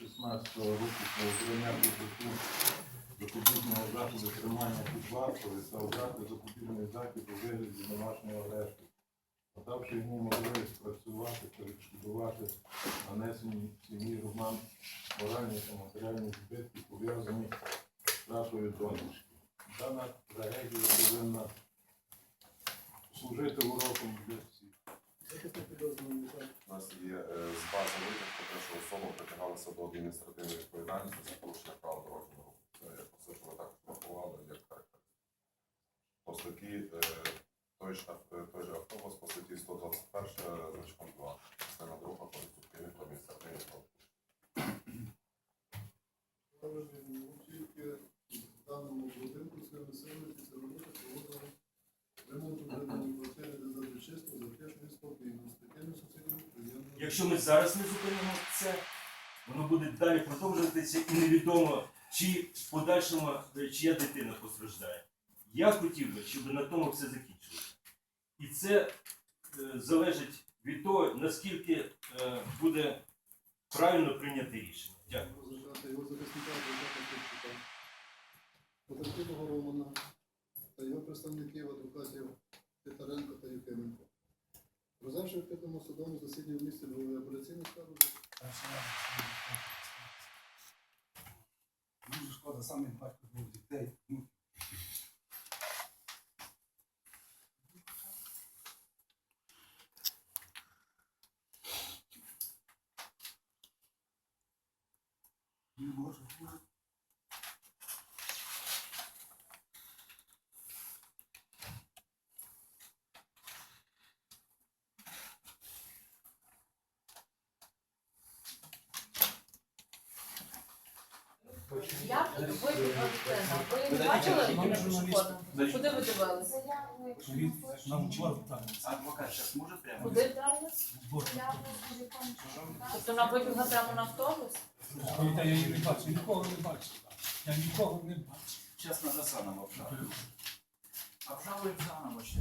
2016 року про обрання підготовку запобіжного заходу тримання під вартою та обрати запобіжний захід у вигляді домашнього арешту, надавши йому можливість працювати та відшкодувати нанесені сім'ї Роман моральні та матеріальні збитки, пов'язані з втратою донечки. Дана трагедія повинна служити уроком для всіх. У нас є е, з бази витяг про те, що особа притягалася до адміністративної відповідальності за порушення прав дорожнього руху. Це як ви так врахували, як характер. По статті е, той ж, е, той же автобус по статті 121 значком 2. Частина друга конструктивних адміністративних правопорушень. Якщо ми зараз не зупинимо це, воно буде далі продовжуватися і невідомо, чи в подальшому е, чия дитина постраждає. Я хотів би, щоб на тому все закінчилося. І це е, залежить від того, наскільки е, буде правильно прийняти рішення. Дякую. Потерпілого Романа та його представників адвокатів Титаренко та Єфименко. Розавши в п'ятому судовому засіданні в місті Львові апеляційну скаргу Дуже шкода, саме батько був дітей. Ну, Не можу. Як ви Валентина, ви не бачили пішохода? Куди ви дивилися? Нам вчора там. Адвокат зараз може прямо? Куди вдарились? Тобто вона вибігла прямо на автобус? Та я її не бачив, нікого не бачив. Я нікого не бачив. Зараз надо заново обжалувати. Обжалуємо заново ще.